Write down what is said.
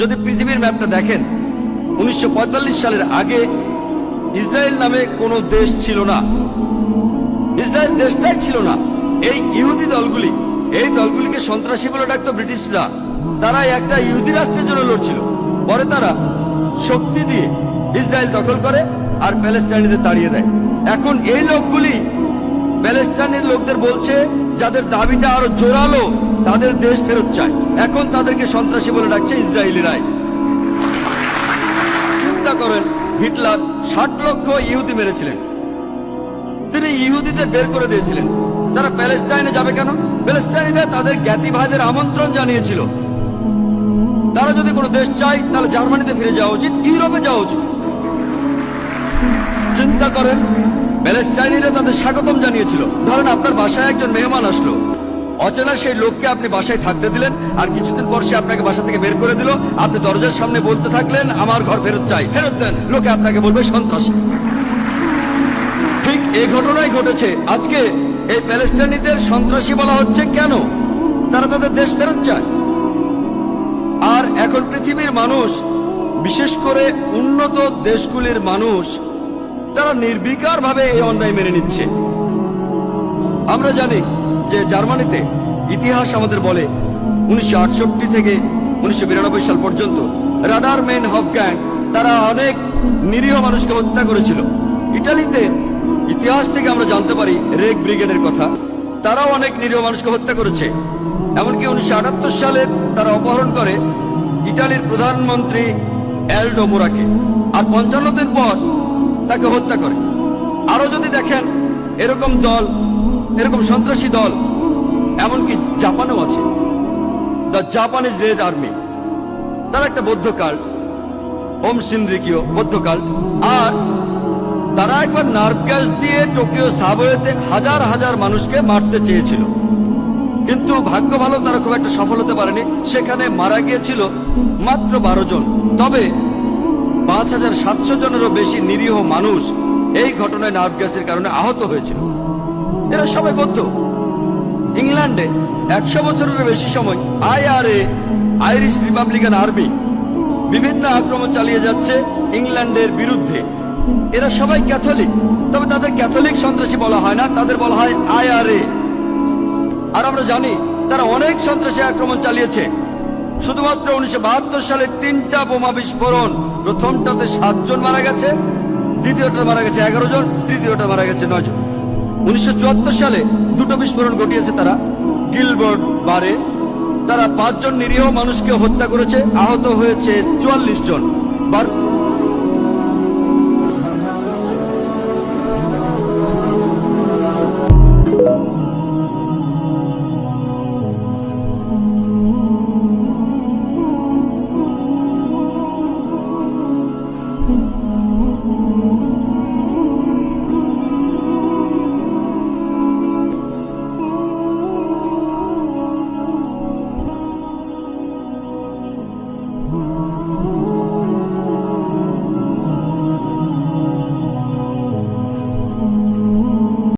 যদি পৃথিবীর ম্যাপটা দেখেন, উনিশশো পঁয়তাল্লিশ সালের আগে ইসরায়েল নামে কোনো দেশ ছিল না। ইসরায়েল দেশটাই ছিল না। এই ইহুদি দলগুলি, এই দলগুলিকে সন্ত্রাসী বলে ডাকতো ব্রিটিশরা। তারা একটা ইহুদি রাষ্ট্রের জন্য লড়ছিল। পরে তারা শক্তি দিয়ে ইসরায়েল দখল করে আর প্যালেস্টাইনিদের তাড়িয়ে দেয়। এখন এই লোকগুলি প্যালেস্টাইনের লোকদের বলছে, যাদের দাবিটা আরও জোরালো তাদের দেশ ফেরত চায়। এখন তাদেরকে সন্ত্রাসী বলে ডাকছে ইসরায়েলিরাই চিন্তা করেন, হিটলার ষাট লক্ষ ইহুদি মেরেছিলেন। তিনি ইহুদিদের বের করে দিয়েছিলেন। তারা প্যালেস্টাইনে যাবে কেন? প্যালেস্টাইনে তাদের জ্ঞাতি ভাইদের আমন্ত্রণ জানিয়েছিল। তারা যদি কোনো দেশ চায়, তাহলে জার্মানিতে ফিরে যাওয়া উচিত, ইউরোপে যাওয়া উচিত। চিন্তা করেন, প্যালেস্টাইনিরা তাদের স্বাগতম জানিয়েছিল। ধরেন আপনার বাসায় একজন মেহমান আসলো। অচেনা সেই লোককে আপনি বাসায় থাকতে দিলেন, আর কিছুদিন পর সে আপনাকে বাসা থেকে বের করে দিল। আপনি দরজার সামনে বলতে থাকলেন, আমার ঘর ফেরত চাই। ফেরত দেন, লোকে আপনাকে বলবে সন্ত্রাসী। ঠিক এই ঘটনাই ঘটেছে। আজকে এই প্যালেস্টাইনিদের সন্ত্রাসী বলা হচ্ছে কেন? তারা তাদের দেশ ফেরত চায়। আর এখন পৃথিবীর মানুষ, বিশেষ করে উন্নত দেশগুলির মানুষ, তারা নির্বিকার ভাবে এই অন্যায় মেনে নিচ্ছে। আমরা জানি যে জার্মানিতে ইতিহাস আমাদের বলে, উনিশশো আটষট্টি থেকে উনিশশো বিরানব্বই সাল পর্যন্ত রাডার ম্যান হব গ্যাং তারা অনেক নিরীহ মানুষকে হত্যা করেছিল। ইটালিতে ইতিহাস থেকে আমরা জানতে পারি রেক ব্রিগেডের কথা, তারাও অনেক নিরীহ মানুষকে হত্যা করেছে। এমনকি উনিশশো আটাত্তর সালে তারা অপহরণ করে ইটালির প্রধানমন্ত্রী এলডো মোরাকে, আর পঞ্চান্ন দিন পর তাকে হত্যা করে। আরও যদি দেখেন, এরকম দল, এরকম সন্ত্রাসী দল এমনকি জাপানেও আছে। দ্য জাপানিজ রেড আর্মি তারা একটা বৌদ্ধ কাল্ট ওম সিনরিকিও বৌদ্ধ কাল্ট আর তারা একবার নার্ভ গ্যাস দিয়ে টোকিও সাবওয়েতে হাজার হাজার মানুষকে মারতে চেয়েছিল। কিন্তু ভাগ্য ভালো, তারা খুব একটা সফল হতে পারেনি। সেখানে মারা গিয়েছিল মাত্র বারো জন। তবে পাঁচ হাজার সাতশো জনেরও বেশি নিরীহ মানুষ এই ঘটনায় নার্ভ গ্যাসের কারণে আহত হয়েছিল। এরা সবাই বৌদ্ধ। ইংল্যান্ডে একশো বছরেরও বেশি সময় আইআরএ, আইরিশ রিপাবলিকান আর্মি বিভিন্ন আক্রমণ চালিয়ে যাচ্ছে ইংল্যান্ডের বিরুদ্ধে। এরা সবাই ক্যাথলিক, তবে তাদের ক্যাথলিক সন্ত্রাসী বলা হয় না, তাদের বলা হয় আইআরএ। আর আমরা জানি, তারা অনেক সন্ত্রাসী আক্রমণ চালিয়েছে। শুধুমাত্র উনিশশো বাহাত্তর সালে তিনটা বোমা বিস্ফোরণ, প্রথমটাতে সাতজন মারা গেছে, দ্বিতীয়টা মারা গেছে এগারো জন, তৃতীয়টা মারা গেছে নয় জন। উনিশশো চুয়াত্তর সালে দুটো বিস্ফোরণ ঘটিয়েছে তারা। গিলবোর্ড বারে, তারা পাঁচজন নিরীহ মানুষকে হত্যা করেছে, আহত হয়েছে চুয়াল্লিশ জন। বার